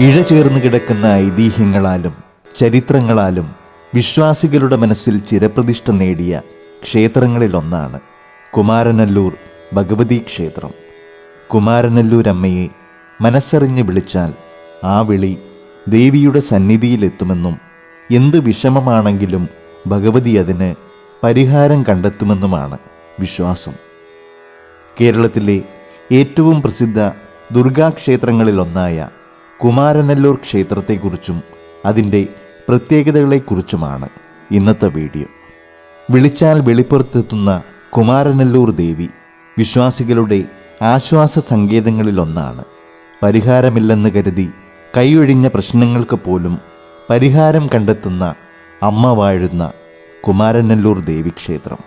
ഇഴചേർന്ന് കിടക്കുന്ന ഐതിഹ്യങ്ങളാലും ചരിത്രങ്ങളാലും വിശ്വാസികളുടെ മനസ്സിൽ ചിരപ്രതിഷ്ഠ നേടിയ ക്ഷേത്രങ്ങളിലൊന്നാണ് കുമാരനല്ലൂർ ഭഗവതി ക്ഷേത്രം. കുമാരനല്ലൂരമ്മയെ മനസ്സറിഞ്ഞ് വിളിച്ചാൽ ആ വിളി ദേവിയുടെ സന്നിധിയിലെത്തുമെന്നും എന്ത് വിഷമമാണെങ്കിലും ഭഗവതി അതിന് പരിഹാരം കണ്ടെത്തുമെന്നുമാണ് വിശ്വാസം. കേരളത്തിലെ ഏറ്റവും പ്രസിദ്ധ ദുർഗാക്ഷേത്രങ്ങളിലൊന്നായ കുമാരനല്ലൂർ ക്ഷേത്രത്തെക്കുറിച്ചും അതിന്റെ പ്രത്യേകതകളെക്കുറിച്ചുമാണ് ഇന്നത്തെ വീഡിയോ. വിളിച്ചാൽ വെളിപ്പുറത്തെത്തുന്ന കുമാരനെല്ലൂർ ദേവി വിശ്വാസികളുടെ ആശ്വാസ സങ്കേതങ്ങളിലൊന്നാണ്. പരിഹാരമില്ലെന്ന് കരുതി കൈയൊഴിഞ്ഞ പ്രശ്നങ്ങൾക്ക് പോലും പരിഹാരം കണ്ടെത്തുന്ന അമ്മ വാഴുന്ന ദേവി ദേവീക്ഷേത്രം.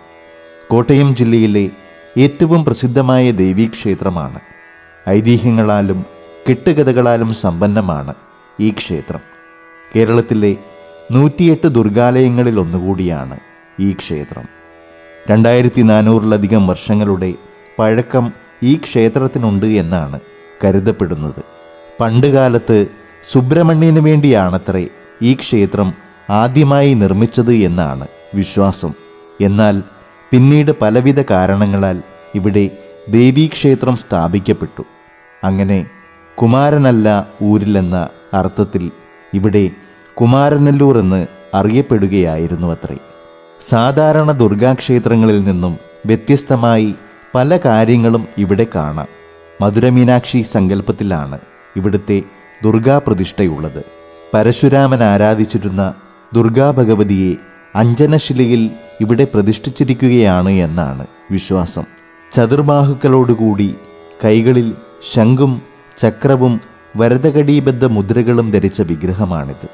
കോട്ടയം ജില്ലയിലെ ഏറ്റവും പ്രസിദ്ധമായ ദേവീക്ഷേത്രമാണ്. ഐതിഹ്യങ്ങളാലും കെട്ടുകഥകളാലും സമ്പന്നമാണ് ഈ ക്ഷേത്രം. കേരളത്തിലെ നൂറ്റിയെട്ട് ദുർഗാലയങ്ങളിൽ ഒന്നുകൂടിയാണ് ഈ ക്ഷേത്രം. രണ്ടായിരത്തി നാനൂറിലധികം വർഷങ്ങളുടെ പഴക്കം ഈ ക്ഷേത്രത്തിനുണ്ട് എന്നാണ് കരുതപ്പെടുന്നത്. പണ്ടുകാലത്ത് സുബ്രഹ്മണ്യന് വേണ്ടിയാണത്രേ ഈ ക്ഷേത്രം ആദ്യമായി നിർമ്മിച്ചത് എന്നാണ് വിശ്വാസം. എന്നാൽ പിന്നീട് പലവിധ കാരണങ്ങളാൽ ഇവിടെ ദേവീക്ഷേത്രം സ്ഥാപിക്കപ്പെട്ടു. അങ്ങനെ കുമാരനല്ല ഊരിലെന്ന അർത്ഥത്തിൽ ഇവിടെ കുമാരനല്ലൂർ എന്ന് അറിയപ്പെടുകയായിരുന്നു അത്രേ സാധാരണ ദുർഗാക്ഷേത്രങ്ങളിൽ നിന്നും വ്യത്യസ്തമായി പല കാര്യങ്ങളും ഇവിടെ കാണാം. മധുരമീനാക്ഷി സങ്കല്പത്തിലാണ് ഇവിടുത്തെ ദുർഗാപ്രതിഷ്ഠയുള്ളത് പരശുരാമൻ ആരാധിച്ചിരുന്ന ദുർഗാഭഗവതിയെ അഞ്ജനശിലയിൽ ഇവിടെ പ്രതിഷ്ഠിച്ചിരിക്കുകയാണ് എന്നാണ് വിശ്വാസം. ചതുർബാഹുക്കളോടുകൂടി കൈകളിൽ ശംഖും ചക്രവും വരതകടീബദ്ധ മുദ്രകളും ധരിച്ച വിഗ്രഹമാണിത്.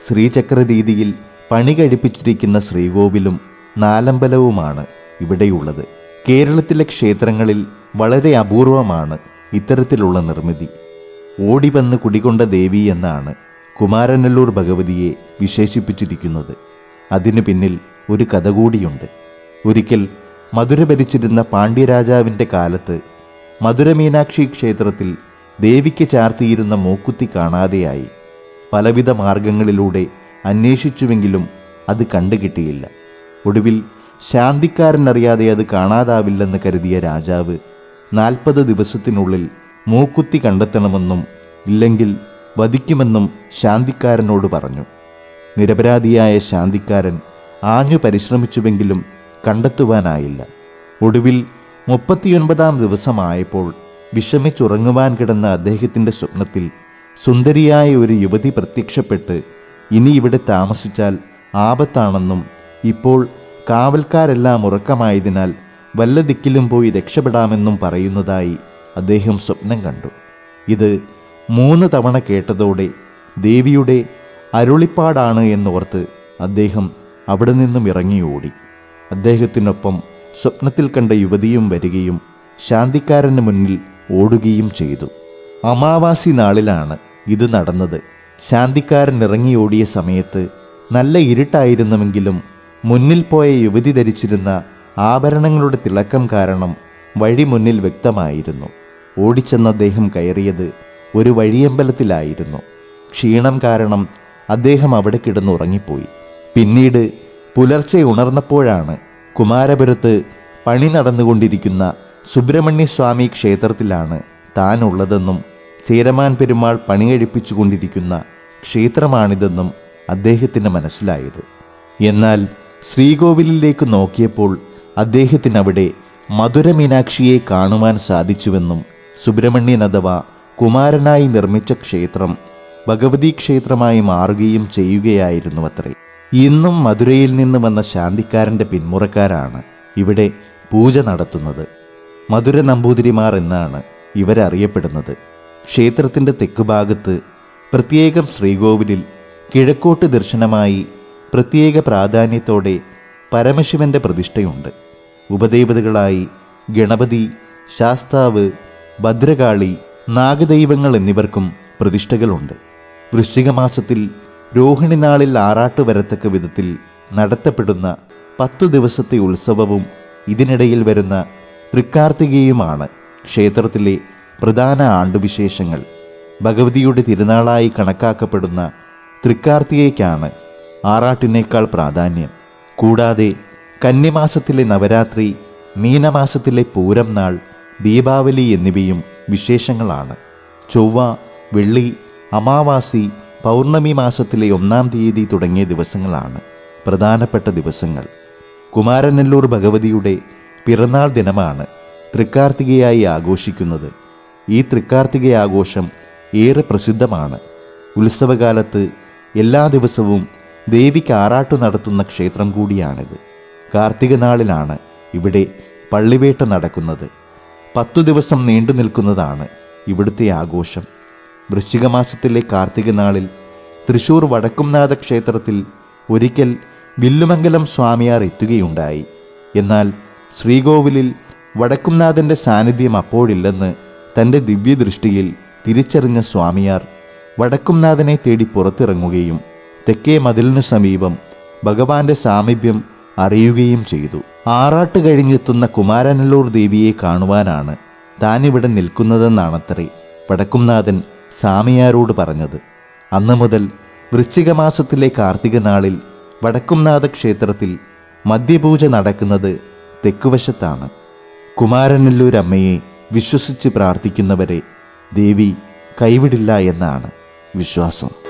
ശ്രീചക്ര രീതിയിൽ പണി കഴിപ്പിച്ചിരിക്കുന്ന ശ്രീകോവിലും നാലമ്പലവുമാണ് ഇവിടെയുള്ളത്. കേരളത്തിലെ ക്ഷേത്രങ്ങളിൽ വളരെ അപൂർവമാണ് ഇത്തരത്തിലുള്ള നിർമ്മിതി. ഓടിവന്ന് കുടികൊണ്ട ദേവി എന്നാണ് കുമാരനല്ലൂർ ഭഗവതിയെ വിശേഷിപ്പിച്ചിരിക്കുന്നത്. അതിനു പിന്നിൽ ഒരു കഥ കൂടിയുണ്ട്. ഒരിക്കൽ മധുര ഭരിച്ചിരുന്ന പാണ്ഡ്യരാജാവിന്റെ കാലത്ത് മധുരമീനാക്ഷി ക്ഷേത്രത്തിൽ ദേവിക്ക് ചാർത്തിയിരുന്ന മൂക്കുത്തി കാണാതെയായി. പലവിധ മാർഗങ്ങളിലൂടെ അന്വേഷിച്ചുവെങ്കിലും അത് കണ്ടുകിട്ടിയില്ല. ഒടുവിൽ ശാന്തിക്കാരനറിയാതെ അത് കാണാതാവില്ലെന്ന് കരുതിയ രാജാവ് നാൽപ്പത് ദിവസത്തിനുള്ളിൽ മൂക്കുത്തി കണ്ടെത്തണമെന്നും ഇല്ലെങ്കിൽ വധിക്കുമെന്നും ശാന്തിക്കാരനോട് പറഞ്ഞു. നിരപരാധിയായ ശാന്തിക്കാരൻ ആഞ്ഞു പരിശ്രമിച്ചുവെങ്കിലും കണ്ടെത്തുവാനായില്ല. ഒടുവിൽ മുപ്പത്തിയൊൻപതാം ദിവസമായപ്പോൾ വിഷമിച്ചുറങ്ങുവാൻ കിടന്ന അദ്ദേഹത്തിന്റെ സ്വപ്നത്തിൽ സുന്ദരിയായ ഒരു യുവതി പ്രത്യക്ഷപ്പെട്ട് ഇനി ഇവിടെ താമസിച്ചാൽ ആപത്താണെന്നും ഇപ്പോൾ കാവൽക്കാരെല്ലാം ഉറക്കമായതിനാൽ വല്ല ദിക്കിലും പോയി രക്ഷപ്പെടാമെന്നും പറയുന്നതായി അദ്ദേഹം സ്വപ്നം കണ്ടു. ഇത് മൂന്ന് തവണ കേട്ടതോടെ ദേവിയുടെ അരുളിപ്പാടാണ് എന്നോർത്ത് അദ്ദേഹം അവിടെ നിന്നും ഇറങ്ങി ഓടി അദ്ദേഹത്തിനൊപ്പം സ്വപ്നത്തിൽ കണ്ട യുവതിയും വരികയും ശാന്തിക്കാരന് മുന്നിൽ ഓടുകയും ചെയ്തു. അമാവാസി നാളിലാണ് ഇത് നടന്നത്. ശാന്തിക്കാരൻ ഇറങ്ങി ഓടിയ സമയത്ത് നല്ല ഇരുട്ടായിരുന്നുവെങ്കിലും മുന്നിൽ പോയ യുവതി ധരിച്ചിരുന്ന ആഭരണങ്ങളുടെ തിളക്കം കാരണം വഴി മുന്നിൽ വ്യക്തമായിരുന്നു. ഓടിച്ചെന്ന അദ്ദേഹം കയറിയത് ഒരു വഴിയമ്പലത്തിലായിരുന്നു. ക്ഷീണം കാരണം അദ്ദേഹം അവിടെ കിടന്നുറങ്ങിപ്പോയി. പിന്നീട് പുലർച്ചെ ഉണർന്നപ്പോഴാണ് കുമാരപുരത്ത് പണി നടന്നുകൊണ്ടിരിക്കുന്ന സുബ്രഹ്മണ്യസ്വാമി ക്ഷേത്രത്തിലാണ് താനുള്ളതെന്നും ചേരമാൻ പെരുമാൾ പണി കഴിപ്പിച്ചുകൊണ്ടിരിക്കുന്ന ക്ഷേത്രമാണിതെന്നും അദ്ദേഹത്തിന് മനസ്സിലായത്. എന്നാൽ ശ്രീകോവിലിലേക്ക് നോക്കിയപ്പോൾ അദ്ദേഹത്തിനവിടെ മധുര മീനാക്ഷിയെ കാണുവാൻ സാധിച്ചുവെന്നും സുബ്രഹ്മണ്യൻ അഥവാ കുമാരനായി നിർമ്മിച്ച ക്ഷേത്രം ഭഗവതി ക്ഷേത്രമായി മാറുകയും ചെയ്യുകയായിരുന്നു അത്രേ ഇന്നും മധുരയിൽ നിന്ന് വന്ന ശാന്തിക്കാരന്റെ പിന്മുറക്കാരാണ് ഇവിടെ പൂജ നടത്തുന്നത്. മധുര നമ്പൂതിരിമാർ എന്നാണ് ഇവരറിയപ്പെടുന്നത്. ക്ഷേത്രത്തിന്റെ തെക്കുഭാഗത്ത് പ്രത്യേകം ശ്രീകോവിലിൽ കിഴക്കോട്ട് ദർശനമായി പ്രത്യേക പ്രാധാന്യത്തോടെ പരമശിവന്റെ പ്രതിഷ്ഠയുണ്ട്. ഉപദേവതകളായി ഗണപതി ശാസ്താവ് ഭദ്രകാളി നാഗദൈവങ്ങൾ എന്നിവർക്കും പ്രതിഷ്ഠകളുണ്ട്. വൃശ്ചിക മാസത്തിൽ രോഹിണി നാളിൽ ആറാട്ട് വരത്തക്ക വിധത്തിൽ നടത്തപ്പെടുന്ന പത്തു ദിവസത്തെ ഉത്സവവും ഇതിനിടയിൽ വരുന്ന തൃക്കാർത്തികയുമാണ് ക്ഷേത്രത്തിലെ പ്രധാന ആണ്ടുവിശേഷങ്ങൾ. ഭഗവതിയുടെ തിരുനാളായി കണക്കാക്കപ്പെടുന്ന തൃക്കാർത്തികയ്ക്കാണ് ആറാട്ടിനേക്കാൾ പ്രാധാന്യം. കൂടാതെ കന്യമാസത്തിലെ നവരാത്രി മീനമാസത്തിലെ പൂരം നാൾ ദീപാവലി എന്നിവയും വിശേഷങ്ങളാണ്. ചൊവ്വ വെള്ളി അമാവാസി പൗർണമി മാസത്തിലെ ഒന്നാം തീയതി തുടങ്ങിയ ദിവസങ്ങളാണ് പ്രധാനപ്പെട്ട ദിവസങ്ങൾ. കുമാരനെല്ലൂർ ഭഗവതിയുടെ പിറന്നാൾ ദിനമാണ് തൃക്കാർത്തികയായി ആഘോഷിക്കുന്നത്. ഈ തൃക്കാർത്തിക ആഘോഷം ഏറെ പ്രസിദ്ധമാണ്. ഉത്സവകാലത്ത് എല്ലാ ദിവസവും ദേവിക്ക് ആറാട്ടു നടത്തുന്ന ക്ഷേത്രം കൂടിയാണിത്. കാർത്തിക നാളിലാണ് ഇവിടെ പള്ളിവേട്ട നടക്കുന്നത്. പത്തു ദിവസം നീണ്ടു നിൽക്കുന്നതാണ് ഇവിടുത്തെ ആഘോഷം. വൃശ്ചിക മാസത്തിലെ കാർത്തിക നാളിൽ തൃശൂർ വടക്കുംനാഥ ക്ഷേത്രത്തിൽ ഒരിക്കൽ വില്ലുമംഗലം സ്വാമിയാർ എത്തുകയുണ്ടായി. എന്നാൽ ശ്രീകോവിലിൽ വടക്കുംനാഥന്റെ സാന്നിധ്യം അപ്പോഴില്ലെന്ന് തന്റെ ദിവ്യദൃഷ്ടിയിൽ തിരിച്ചറിഞ്ഞ സ്വാമിയാർ വടക്കുംനാഥനെ തേടി പുറത്തിറങ്ങുകയും തെക്കേ മതിലിനു സമീപം ഭഗവാന്റെ സാമീപ്യം അറിയുകയും ചെയ്തു. ആറാട്ട് കഴിഞ്ഞെത്തുന്ന കുമാരനല്ലൂർ ദേവിയെ കാണുവാനാണ് താനിവിടെ നിൽക്കുന്നതെന്നാണത്രേ വടക്കുംനാഥൻ സ്വാമിയാരോട് പറഞ്ഞത്. അന്ന് മുതൽ വൃശ്ചിക മാസത്തിലെ കാർത്തിക നാളിൽ വടക്കുംനാഥ ക്ഷേത്രത്തിൽ മദ്യപൂജ നടക്കുന്നത് തെക്കുവശത്താണ്. കുമാരനല്ലൂരമ്മയെ വിശ്വസിച്ച് പ്രാർത്ഥിക്കുന്നവരെ ദേവി കൈവിടില്ല എന്നാണ് വിശ്വാസം.